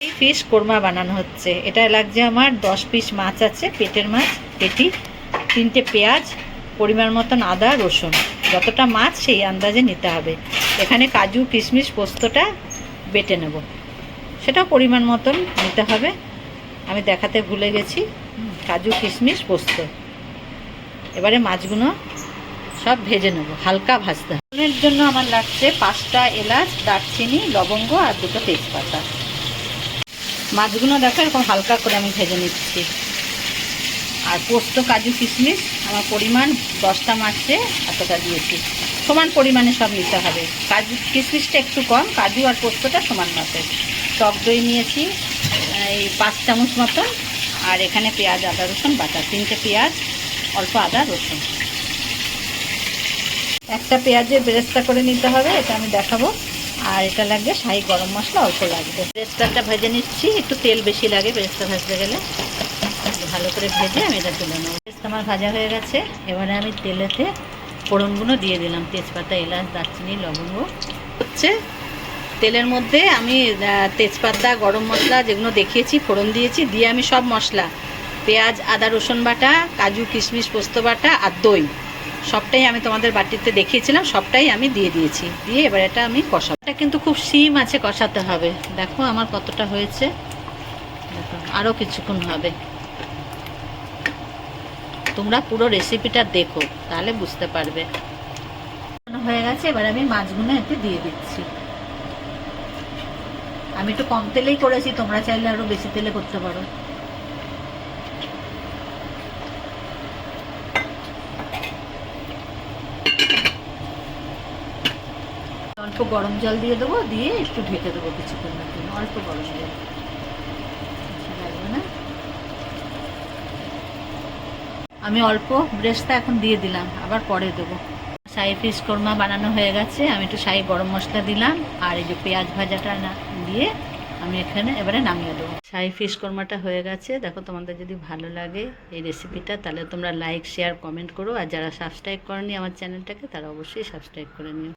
এই ফিশ কোরমা বানানো হচ্ছে। এটা লাগছে আমার দশ পিস মাছ আছে, পেটের মাছ, পেটি, তিনটে পেঁয়াজ, পরিমাণ মতন আদা, রসুন। যতটা মাছ সেই আন্দাজে নিতে হবে। এখানে কাজু, কিশমিশ পোস্তটা বেটে নেব। সেটাও পরিমাণ মতন নিতে হবে। আমি দেখাতে ভুলে গেছি। কাজু, কিশমিশ, পোস্ত। এবারে মাছগুলো সব ভেজে নেব, হালকা ভাজতে হবে। জন্য আমার লাগছে পাঁচটা এলাচ, দারচিনি, লবঙ্গ আর দুটো তেজপাতা। মাছগুলো দেখো, এরকম হালকা করে আমি ভেজে নিচ্ছি। আর পোস্ত, কাজু, কিশমিশ, আমার পরিমাণ দশটা মাছে এতটা দিয়েছি। সমান পরিমাণে সব নিতে হবে। কাজু, কিশমিশটা একটু কম, কাজু আর পোস্তটা সমান মাপের টক দই নিয়েছি এই পাঁচ চামচ মতন। আর এখানে পেঁয়াজ, আদা, রসুন বাটা, তিনটে পেঁয়াজ, অল্প আদা, রসুন। একটা পেঁয়াজের বেরেস্তা করে নিতে হবে, এটা আমি দেখাবো। আর এটা লাগবে শাহি গরম মশলা, অল্প লাগবে। বেরেস্তাটা ভেজে নিচ্ছি, একটু তেল বেশি লাগে বেরেস্তা ভাজতে গেলে। ভালো করে ভেজে আমি এটা তুলে নেব। আমার ভাজা হয়ে গেছে, এবারে আমি তেলেতে ফোড়নগুলো দিয়ে দিলাম। তেজপাতা, এলাচ, দারচিনি, লবঙ্গ। হচ্ছে তেলের মধ্যে আমি তেজপাতা, গরম মশলা যেগুলো দেখিয়েছি, ফোড়ন দিয়েছি, দিয়ে আমি সব মশলা। পেঁয়াজ, আদা, রসুন বাটা, কাজু, কিশমিশ, পোস্ত বাটা আর দই। সবটাই আমি তোমাদের বাটিতে দেখিয়েছিলাম, সবটাই আমি দিয়ে দিয়েছি। দিয়ে এবার এটা আমি কষাবো। এটা কিন্তু খুব সিম আছে, কষাতে হবে। দেখো আমার কতটা হয়েছে। দেখো আরও কিছুক্ষণ হবে। তোমরা পুরো রেসিপিটা দেখো, তাহলে বুঝতে পারবে। হয়ে গেছে, এবার আমি মাছগুলো এতে দিয়ে দিচ্ছি। আমি একটু কম তেলেই করেছি, তোমরা চাইলে আরও বেশি তেলে করতে পারো। অল্প গরম জল দিয়ে দেবো, দিয়ে একটু ঢেকে দেবো কিছুক্ষণের জন্য অল্প গরম জল। আমি অল্প ব্রেস্তা এখন দিয়ে দিলাম, আবার পরে দেবো। সাই ফিশ কোরমা বানানো হয়ে গেছে, আমি একটু সাই গরম মশলা দিলাম, আর এই যে পেঁয়াজ ভাজাটা না, দিয়ে আমি এখানে এবারে নামিয়ে দেবো। শাহি ফিশ কর্মাটা হয়ে গেছে। দেখো তোমাদের যদি ভালো লাগে এই রেসিপিটা তাহলে তোমরা লাইক শেয়ার কমেন্ট করো। আর যারা সাবস্ক্রাইব করনি আমার চ্যানেলটাকে তারা অবশ্যই সাবস্ক্রাইব করে নিও।